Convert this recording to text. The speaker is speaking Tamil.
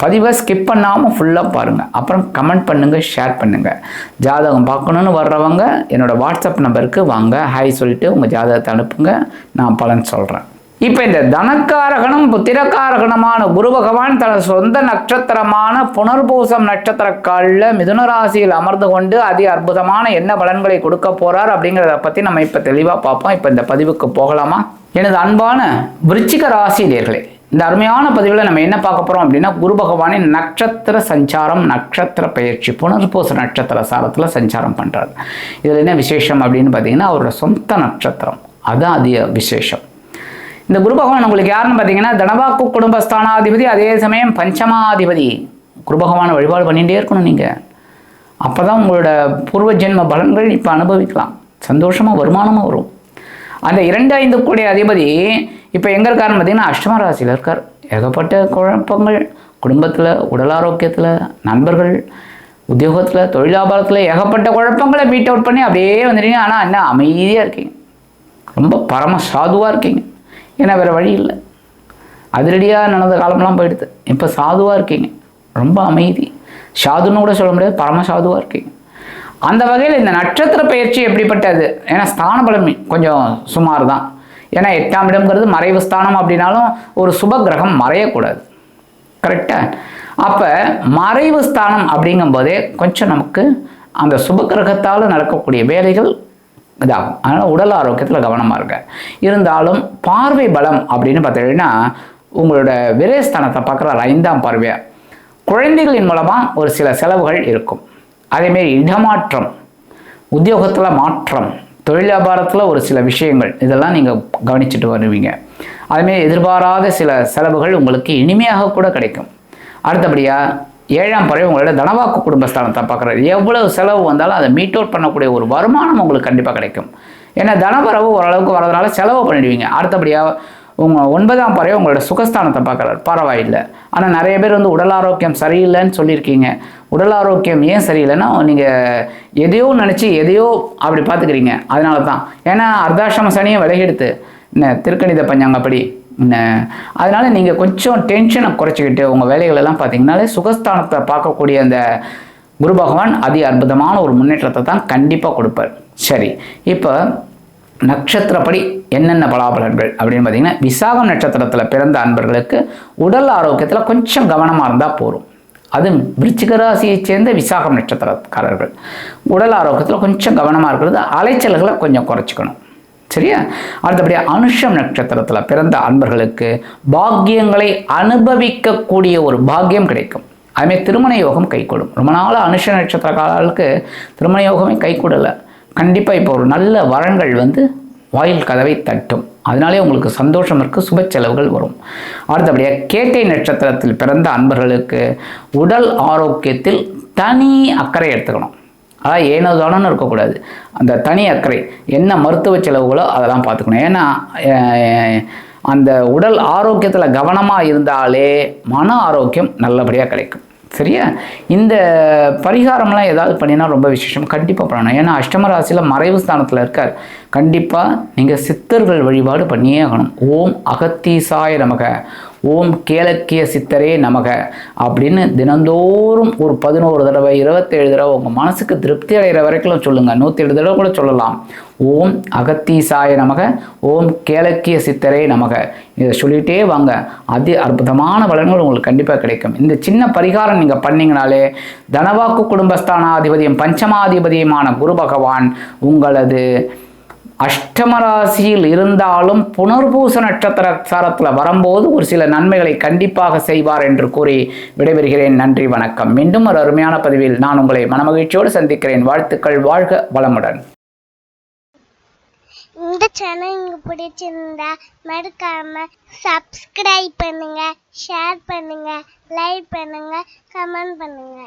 பதிவை ஸ்கிப் பண்ணாமல் ஃபுல்லாக பாருங்கள் அப்புறம் கமெண்ட் பண்ணுங்கள் ஷேர் பண்ணுங்கள் ஜாதகம் பார்க்கணுன்னு வர்றவங்க என்னோடய வாட்ஸ்அப் நம்பருக்கு வாங்க. ஹாய் சொல்லிட்டு உங்கள் ஜாதகத்தை அனுப்புங்க. நான் பலன் சொல்கிறேன் இப்போ இந்த தனக்காரகனும் புத்திரக்காரகனுமான குரு பகவான் தனது சொந்த நட்சத்திரமான புனர்பூசம் நட்சத்திர காலில் மிதுன ராசியில் அமர்ந்து கொண்டு அதி அற்புதமான என்ன பலன்களை கொடுக்க போகிறார் அப்படிங்கிறத பற்றி நம்ம இப்போ தெளிவாக பார்ப்போம். இப்போ இந்த பதிவுக்கு போகலாமா? எனது அன்பான விருச்சிக ராசி நேர்களே இந்த அருமையான பதிவில் நம்ம என்ன பார்க்க போகிறோம் அப்படின்னா குரு பகவானின் நட்சத்திர சஞ்சாரம் நட்சத்திர பயிற்சி புனர்பூச நட்சத்திர சாரத்தில் சஞ்சாரம் பண்ணுறாரு இதில் என்ன விசேஷம் அப்படின்னு பார்த்தீங்கன்னா அவரோட சொந்த நட்சத்திரம். அதுதான் அதிக விசேஷம். இந்த குரு பகவான் உங்களுக்கு யாருன்னு பார்த்தீங்கன்னா தனவாக்கு குடும்பஸ்தானாதிபதி அதே சமயம் பஞ்சமாதிபதி. குரு பகவானை வழிபாடு பண்ணிகிட்டே இருக்கணும் நீங்கள் அப்போ தான் உங்களோட பூர்வ ஜென்ம பலன்கள் இப்போ அனுபவிக்கலாம். சந்தோஷமாக வருமானமாக வரும். அந்த இரண்டு ஐந்து கூடிய அதிபதி இப்போ எங்கே இருக்காருன்னு பார்த்தீங்கன்னா அஷ்டம ராசியில் இருக்கார். ஏகப்பட்ட குழப்பங்கள். குடும்பத்தில் உடல் ஆரோக்கியத்தில் நண்பர்கள் உத்தியோகத்தில் தொழிலாபாரத்தில் ஏகப்பட்ட குழப்பங்களை மீட் அவுட் பண்ணி அப்படியே வந்துட்டீங்க. ஆனால் என்ன அமைதியாக இருக்கீங்க. ரொம்ப பரம சாதுவாக இருக்கீங்க. ஏன்னா வேறு வழி இல்லை. அதிரடியாக நடந்த காலம்லாம் போயிடுது. இப்போ சாதுவாக இருக்கீங்க. ரொம்ப அமைதி. சாதுன்னு கூட சொல்ல முடியாது. பரம சாதுவாக இருக்கீங்க. அந்த வகையில் இந்த நட்சத்திர பயிற்சி எப்படிப்பட்டது? ஏன்னா ஸ்தான பலம் கொஞ்சம் சுமார் தான் ஏன்னா எட்டாம் இடம்ங்கிறது மறைவு ஸ்தானம் அப்படின்னாலும் ஒரு சுப கிரகம் மறையக்கூடாது. கரெக்டாக அப்போ மறைவு ஸ்தானம் அப்படிங்கும்போதே கொஞ்சம் நமக்கு அந்த சுப கிரகத்தால் நடக்கக்கூடிய வேலைகள் இதாகும். அதனால் உடல் ஆரோக்கியத்தில் கவனமாக இருங்க. இருந்தாலும் பார்வை பலம் அப்படின்னு பார்த்தீங்கன்னா உங்களோட விரயஸ்தானத்தை பார்க்குற ஐந்தாம் பார்வையாக குழந்தைகளின் மூலமாக ஒரு சில செலவுகள் இருக்கும். அதேமாரி இடமாற்றம் உத்தியோகத்தில் மாற்றம் தொழில் வியாபாரத்தில் ஒரு சில விஷயங்கள். இதெல்லாம் நீங்கள் கவனிச்சுட்டு வருவீங்க. அதுமாரி எதிர்பாராத சில செலவுகள் உங்களுக்கு இனிமையாக கூட கிடைக்கும். அடுத்தபடியாக ஏழாம் பறவை உங்களோட தனவாக்கு குடும்பஸ்தானத்தை பார்க்குறாரு எவ்வளவு செலவு வந்தாலும் அதை மீட் அவுட் பண்ணக்கூடிய ஒரு வருமானம் உங்களுக்கு கண்டிப்பாக கிடைக்கும். ஏன்னா தனவரவு ஓரளவுக்கு வரதுனால செலவு பண்ணிடுவீங்க. அடுத்தபடியாக உங்கள் ஒன்பதாம் பறவை உங்களோட சுகஸ்தானத்தை பார்க்குறாரு. பரவாயில்லை. ஆனால் நிறைய பேர் வந்து உடல் ஆரோக்கியம் சரியில்லைன்னு சொல்லியிருக்கீங்க. உடல் ஆரோக்கியம் ஏன் சரியில்லைன்னா நீங்கள் எதையோ நினச்சி எதையோ அப்படி பார்த்துக்கிறீங்க. அதனால தான் ஏன்னா அர்த்தாசிரம சனியை விலகெடுத்து என்ன திருக்கணித பஞ்சாங்கப்படி அதனால் நீங்கள் கொஞ்சம் டென்ஷனை குறைச்சிக்கிட்டு உங்கள் வேலைகளெல்லாம் பார்த்தீங்கனாலே சுகஸ்தானத்தை பார்க்கக்கூடிய அந்த குரு பகவான் அதி அற்புதமான ஒரு முன்னேற்றத்தை தான் கண்டிப்பாக கொடுப்பார். சரி. இப்போ நட்சத்திரப்படி என்னென்ன பலாபலன்கள் அப்படின்னு பார்த்தீங்கன்னா விசாகம் நட்சத்திரத்தில் பிறந்த அன்பர்களுக்கு உடல் ஆரோக்கியத்தில் கொஞ்சம் கவனமாக இருந்தால் போதும். அதுவும் விருச்சிக ராசியை சேர்ந்த விசாகம் நட்சத்திரக்காரர்கள். உடல் ஆரோக்கியத்தில் கொஞ்சம் கவனமாக இருக்கிறது அலைச்சல்களை கொஞ்சம் குறைச்சிக்கணும். சரியா? அடுத்தபடியாக அனுஷம் நட்சத்திரத்தில் பிறந்த அன்பர்களுக்கு பாக்கியங்களை அனுபவிக்கக்கூடிய ஒரு பாக்கியம் கிடைக்கும். அதுமாதிரி திருமண யோகம் கைகூடும். ரொம்ப நாள் அனுஷ நட்சத்திரக்காரர்களுக்கு திருமண யோகமே கைகூடலை. கண்டிப்பாக இப்போ ஒரு நல்ல வரன்கள் வந்து வாயில் கதவை தட்டும். அதனாலே உங்களுக்கு சந்தோஷம் இருக்குது சுப செலவுகள் வரும். அடுத்தபடியாக கேட்டை நட்சத்திரத்தில் பிறந்த அன்பர்களுக்கு உடல் ஆரோக்கியத்தில் தனி அக்கறை எடுத்துக்கணும். அதாவது ஏனோதானோன்னு இருக்கக்கூடாது. அந்த தனி அக்கறை என்ன மருத்துவ செலவுகளோ அதெல்லாம் பார்த்துக்கணும். ஏன்னா அந்த உடல் ஆரோக்கியத்தில் கவனமாக இருந்தாலே மன ஆரோக்கியம் நல்லபடியாக கிடைக்கும். சரியா? இந்த பரிகாரம்லாம் ஏதாவது பண்ணினா ரொம்ப விசேஷம். கண்டிப்பாக பண்ணணும். ஏன்னா அஷ்டம ராசியில் மறைவு ஸ்தானத்தில் இருக்கார். கண்டிப்பாக நீங்கள் சித்தர்கள் வழிபாடு பண்ணியே ஆகணும். ஓம் அகத்தீசாய நமக. ஓம் கேளக்கிய சித்தரே நமக அப்படின்னு தினந்தோறும் ஒரு பதினோரு தடவை இருபத்தேழு தடவை உங்கள் மனசுக்கு திருப்தி அடைகிற வரைக்கும் சொல்லுங்கள் நூற்றி ஏழு தடவை கூட சொல்லலாம். ஓம் அகத்தீசாய நமக ஓம் கேளக்கிய சித்தரே நமக. இதை சொல்லிகிட்டே வாங்க. அதி அற்புதமான பலன்கள் உங்களுக்கு கண்டிப்பாக கிடைக்கும். இந்த சின்ன பரிகாரம் நீங்கள் பண்ணீங்கனாலே தனவாக்கு குடும்பஸ்தானாதிபதியும் பஞ்சமாதிபதியுமான குரு பகவான் உங்களது அஷ்டம ராசியில் இருந்தாலும் புனர்பூச நட்சத்திர சாரத்தில் வரும்போது ஒரு சில நன்மைகளை கண்டிப்பாக செய்வார் என்று கூறி விடைபெறுகிறேன். நன்றி வணக்கம். மீண்டும் ஒரு அருமையான பதிவில் நான் உங்களை மனமகிழ்ச்சியோடு சந்திக்கிறேன். வாழ்த்துக்கள் வாழ்க வளமுடன். இந்த சேனல் உங்களுக்கு பிடிச்சிருந்தா மறக்காம சப்ஸ்கிரைப் பண்ணுங்க ஷேர் பண்ணுங்க லைக் பண்ணுங்க கமெண்ட் பண்ணுங்க.